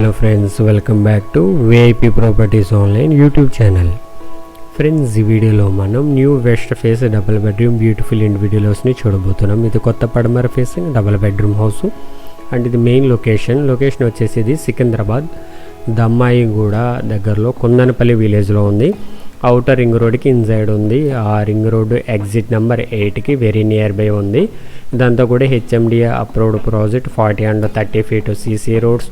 Hello friends welcome back to VIP properties online YouTube channel friends ఈ వీడియోలో మనం new west face double bedroom beautiful ఇండివిజువల్స్ని చూడబోతున్నాం. ఇది కొత్త పడమర facing double bedroom house and ఇది మెయిన్ లొకేషన్ లొకేషన్ వచ్చేసి ఇది సికింద్రాబాద్. దమ్మాయిగూడ దగ్గరలో కుందనపల్లి విలేజ్లో ఉంది. అవుటర్ రింగ్ రోడ్కి ఇన్సైడ్ ఉంది. ఆ రింగ్ రోడ్ ఎగ్జిట్ నెంబర్ ఎయిట్కి వెరీ నియర్ బై ఉంది. దాంతో కూడా HMDA approved project forty and thirty feet CC roads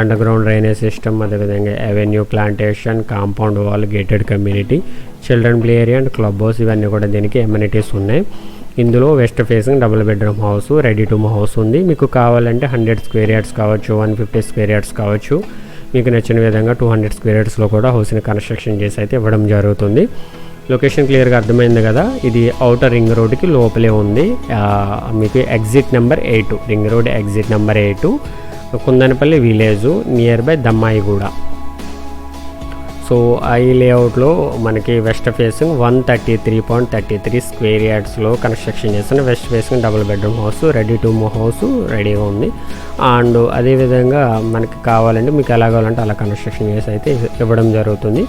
under ground drainage system అదేవిధంగా avenue plantation compound wall gated community children play area and club house ఇవన్నీ కూడా దీనికి amenities ఉన్నాయి. ఇందులో west facing double bedroom house ready to house ఉంది. మీకు కావాలంటే hundred square yards కావచ్చు వన్ ఫిఫ్టీ స్క్వేర్ యార్డ్స్ కావచ్చు. మీకు నచ్చిన విధంగా టూ హండ్రెడ్ స్క్వేర్ యార్డ్స్లో కూడా హౌస్ని కన్స్ట్రక్షన్ చేసి అయితే ఇవ్వడం జరుగుతుంది. లొకేషన్ క్లియర్గా అర్థమైంది కదా? ఇది అవుటర్ రింగ్ రోడ్కి లోపలే ఉంది. మీకు exit number eight ring road exit number eight Kundanpalli village near by Dammaiguda. So I లేఅవుట్లో మనకి west facing one thirty three point thirty three square యార్డ్స్లో construction చేసిన west facing double bedroom house ready to move house రెడీగా ఉంది. And అదేవిధంగా మనకి కావాలంటే మీకు ఎలా కావాలంటే అలా కన్స్ట్రక్షన్ చేసి అయితే ఇవ్వడం జరుగుతుంది.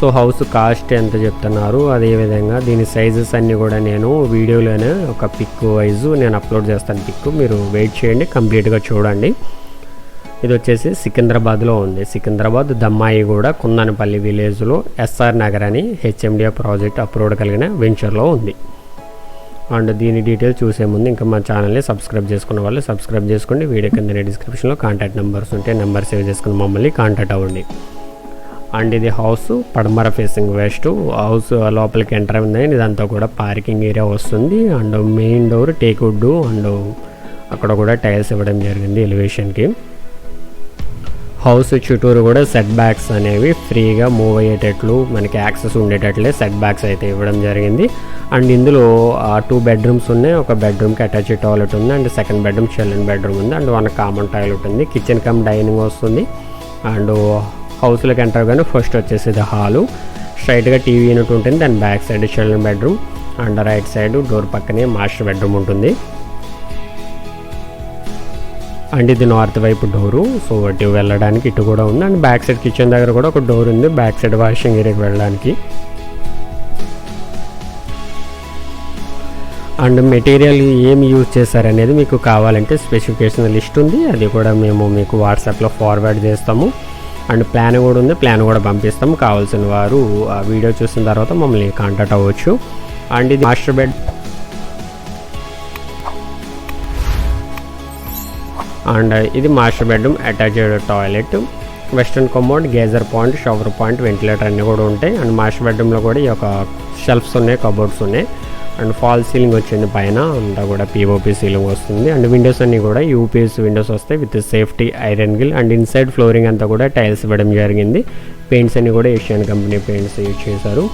సో హౌస్ కాస్ట్ ఎంత చెప్తున్నారు? అదేవిధంగా దీని సైజెస్ అన్నీ కూడా నేను వీడియోలోనే ఒక పిక్ వైజు నేను అప్లోడ్ చేస్తాను. పిక్ మీరు వెయిట్ చేయండి కంప్లీట్గా చూడండి. ఇది వచ్చేసి సికింద్రాబాద్లో ఉంది. సికింద్రాబాద్ దమ్మాయి కూడా కుందనపల్లి విలేజ్లో ఎస్ఆర్ నగర్ అని హెచ్ఎండిఏ ప్రాజెక్ట్ అప్రూవ్డ్ కలిగిన వెంచర్లో ఉంది. అండ్ దీని డీటెయిల్స్ చూసే ముందు ఇంకా మా ఛానల్ని సబ్స్క్రైబ్ చేసుకున్న వాళ్ళు సబ్స్క్రైబ్ చేసుకోండి. వీడియో కింద డిస్క్రిప్షన్లో కాంటాక్ట్ నెంబర్స్ ఉంటే నెంబర్ సేవ్ చేసుకుని మమ్మల్ని కాంటాక్ట్ అవ్వండి. అండ్ ఇది హౌస్ పడమర ఫేసింగ్ వెస్ట్. హౌస్ లోపలికి ఎంటర్ అయింది. ఇదంతా కూడా పార్కింగ్ ఏరియా వస్తుంది. And main door teak wood and అక్కడ కూడా టైల్స్ ఇవ్వడం జరిగింది ఎలివేషన్కి. హౌస్ చుట్టూరు కూడా సెట్ బ్యాక్స్ అనేవి ఫ్రీగా మూవ్ అయ్యేటట్లు మనకి యాక్సెస్ ఉండేటట్లే సెట్ బ్యాక్స్ అయితే ఇవ్వడం జరిగింది. అండ్ ఇందులో టూ బెడ్రూమ్స్ ఉన్నాయి. ఒక బెడ్రూమ్కి అటాచ్ టాయిలెట్ ఉంది and second bedroom children bedroom ఉంది అండ్ వన్ కామన్ టాయిలెట్ ఉంది. కిచెన్ కమ్ డైనింగ్ వస్తుంది. అండ్ హౌస్లోకి ఎంటర్ కానీ ఫస్ట్ వచ్చేసి ఇది హాలు స్ట్రైట్గా టీవీ యూనిట్ ఉంటుంది దాని back side children bedroom and right side door పక్కనే మాస్టర్ బెడ్రూమ్ ఉంటుంది. అండ్ ఇది నార్త్ వైపు డోరు సో అటు వెళ్ళడానికి ఇటు కూడా ఉంది. అండ్ బ్యాక్ సైడ్ కిచెన్ దగ్గర కూడా ఒక డోర్ ఉంది. బ్యాక్ సైడ్ వాషింగ్ ఏరియాకి వెళ్ళడానికి. అండ్ మెటీరియల్ ఏమి యూజ్ చేశారనేది మీకు కావాలంటే స్పెసిఫికేషన్ లిస్ట్ ఉంది. అది కూడా మేము మీకు వాట్సాప్లో ఫార్వర్డ్ చేస్తాము. అండ్ ప్లాన్ కూడా ఉంది. ప్లాన్ కూడా పంపిస్తాము. కావాల్సిన వారు ఆ వీడియో చూసిన తర్వాత మమ్మల్ని కాంటాక్ట్ అవ్వచ్చు. అండ్ ఇది మాస్టర్ బెడ్ అండ్ ఇది master bedroom attached toilet western commode geyser point shower point ventilator అన్నీ కూడా ఉంటాయి. అండ్ మాస్టర్ బెడ్రూమ్లో కూడా ఈ యొక్క షెల్ఫ్స్ ఉన్నాయి కబోర్డ్స్ ఉన్నాయి. అండ్ ఫాల్ సీలింగ్ వచ్చింది పైన అంతా కూడా పీఓపీ సీలింగ్ వస్తుంది. అండ్ విండోస్ అన్నీ కూడా యూపీఎస్ విండోస్ వస్తాయి with safety iron grill and inside flooring అంతా కూడా టైల్స్ ఇవ్వడం జరిగింది. పెయింట్స్ అన్ని కూడా ఏషియన్ కంపెనీ పెయింట్స్ యూజ్ చేశారు.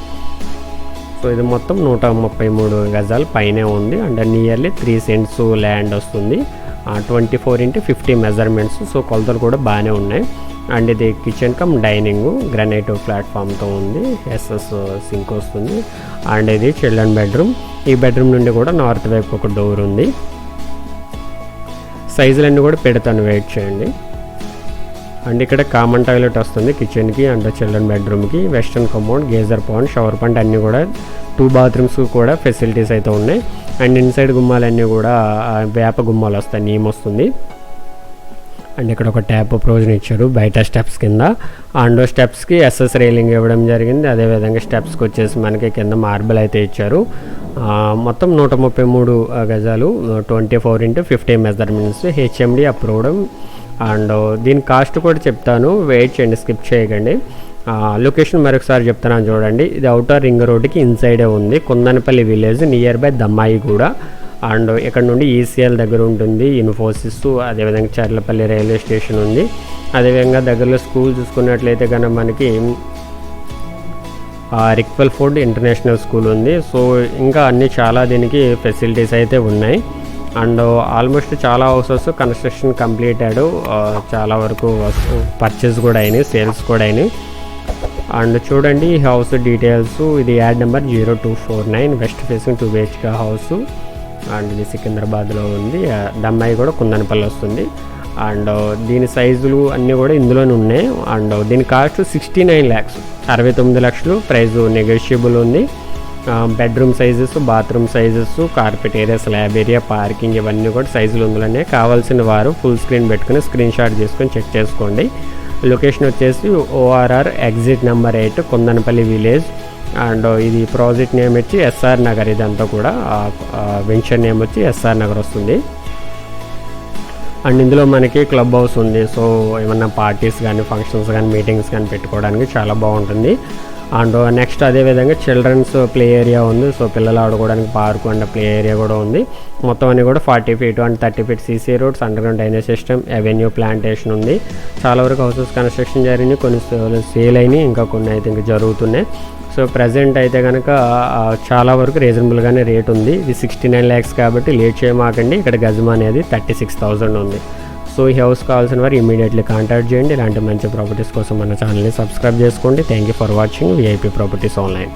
సో ఇది మొత్తం నూట ముప్పై మూడు గజాలు పైనే ఉంది. And nearly three cents land వస్తుంది. Twenty four into fifty measurements so కొలతలు కూడా బాగానే ఉన్నాయి. అండ్ ఇది కిచెన్ కమ్ డైనింగ్ గ్రానైట్ ప్లాట్ఫామ్తో ఉంది. ఎస్ఎస్ సింక్ వస్తుంది. అండ్ ఇది చిల్డ్రన్ బెడ్రూమ్ ఈ బెడ్రూమ్ నుండి కూడా నార్త్ వైపు ఒక డోర్ ఉంది. సైజులన్నీ కూడా పెడతాను వెయిట్ చేయండి. అండ్ ఇక్కడ కామన్ టాయిలెట్ వస్తుంది కిచెన్కి అండ్ చిల్డ్రన్ బెడ్రూమ్కి western compound geyser point shower point అన్నీ కూడా టూ బాత్రూమ్స్ కూడా ఫెసిలిటీస్ అయితే ఉన్నాయి. అండ్ ఇన్సైడ్ గుమ్మాలన్నీ కూడా వేప గుమ్మాలు వస్తాయి నీమ్ వస్తుంది. అండ్ ఇక్కడ ఒక ట్యాప్ ప్రొవిజన్ ఇచ్చారు బయట స్టెప్స్ కింద. అండ్ స్టెప్స్కి ఎస్ఎస్ రైలింగ్ ఇవ్వడం జరిగింది. అదేవిధంగా స్టెప్స్కి వచ్చేసి మనకి కింద మార్బుల్ అయితే ఇచ్చారు. మొత్తం నూట ముప్పై మూడు గజాలు twenty four into fifty measurements HMD approved. And దీని కాస్ట్ కూడా చెప్తాను వెయిట్ చేయండి స్కిప్ చేయకండి. లొకేషన్ మరొకసారి చెప్తున్నాను చూడండి. ఇది అవుటర్ రింగ్ రోడ్డుకి ఇన్సైడే ఉంది. కుందనపల్లి విలేజ్ నియర్ బై దమ్మాయి కూడా అండ్ ఇక్కడ నుండి ఈసీఎల్ దగ్గర ఉంటుంది ఇన్ఫోసిస్ అదేవిధంగా చర్లపల్లి రైల్వే స్టేషన్ ఉంది. అదేవిధంగా దగ్గరలో స్కూల్ చూసుకున్నట్లయితే కనుక మనకి రిక్వెల్ ఫుడ్ ఇంటర్నేషనల్ స్కూల్ ఉంది. సో ఇంకా అన్ని చాలా దీనికి ఫెసిలిటీస్ అయితే ఉన్నాయి. అండ్ ఆల్మోస్ట్ చాలా హౌసెస్ కన్స్ట్రక్షన్ కంప్లీట్ అయ్యాడు చాలా వరకు పర్చేస్ కూడా అయినాయి సేల్స్ కూడా అయినాయి. అండ్ చూడండి ఈ హౌస్ డీటెయిల్స్. ఇది ad number zero two four nine west facing two BHK house. And ఇది సికింద్రాబాద్లో ఉంది. దమ్మాయి కూడా కుందనపల్లి వస్తుంది. అండ్ దీని సైజులు అన్నీ కూడా ఇందులోనే ఉన్నాయి. అండ్ దీని కాస్ట్ సిక్స్టీ నైన్ ల్యాక్స్. అరవై తొమ్మిది లక్షలు. ప్రైస్ నెగోషియబుల్ ఉంది. Bedroom sizes bathroom sizes carpet area slab area parking ఇవన్నీ కూడా సైజులు ఇందులోనే. కావాల్సిన వారు ఫుల్ స్క్రీన్ పెట్టుకుని స్క్రీన్ షాట్ చేసుకొని చెక్ చేసుకోండి. లొకేషన్ వచ్చేసి ORR exit number eight Kondanpalli village. And ఇది ప్రాజెక్ట్ నేమ్ వచ్చి ఎస్ఆర్ నగర్. ఇదంతా కూడా వెంచర్ నేమ్ వచ్చి ఎస్ఆర్ నగర్ వస్తుంది. అండ్ ఇందులో మనకి క్లబ్ హౌస్ ఉంది. సో ఏమన్నా పార్టీస్ కానీ ఫంక్షన్స్ కానీ మీటింగ్స్ కానీ పెట్టుకోవడానికి చాలా బాగుంటుంది. అండ్ నెక్స్ట్ అదేవిధంగా చిల్డ్రన్స్ ప్లే ఏరియా ఉంది. సో పిల్లలు ఆడుకోవడానికి పార్క్ అండ్ ప్లే ఏరియా కూడా ఉంది. మొత్తం అన్ని కూడా forty feet and thirty feet CC roads under ground drainage system avenue plantation ఉంది. చాలా వరకు హౌసెస్ కన్స్ట్రక్షన్ జరిగినాయి. కొన్ని సేల్ అయినాయి. ఇంకా కొన్ని అయితే ఇంకా జరుగుతున్నాయి. సో ప్రజెంట్ అయితే కనుక చాలా వరకు రీజనబుల్గానే రేట్ ఉంది. ఇది సిక్స్టీ నైన్ ల్యాక్స్ కాబట్టి లేట్ చేయమాకండి. ఇక్కడ గజం అనేది థర్టీ సిక్స్ థౌజండ్ ఉంది. సో ఈ హౌస్ కావాల్సిన వారు ఇమీడియట్లీ కాంటాక్ట్ చేయండి. ఇలాంటి మంచి ప్రాపర్టీస్ కోసం మన ఛానల్ని సబ్స్క్రైబ్ చేసుకోండి. Thank you for watching VIP properties online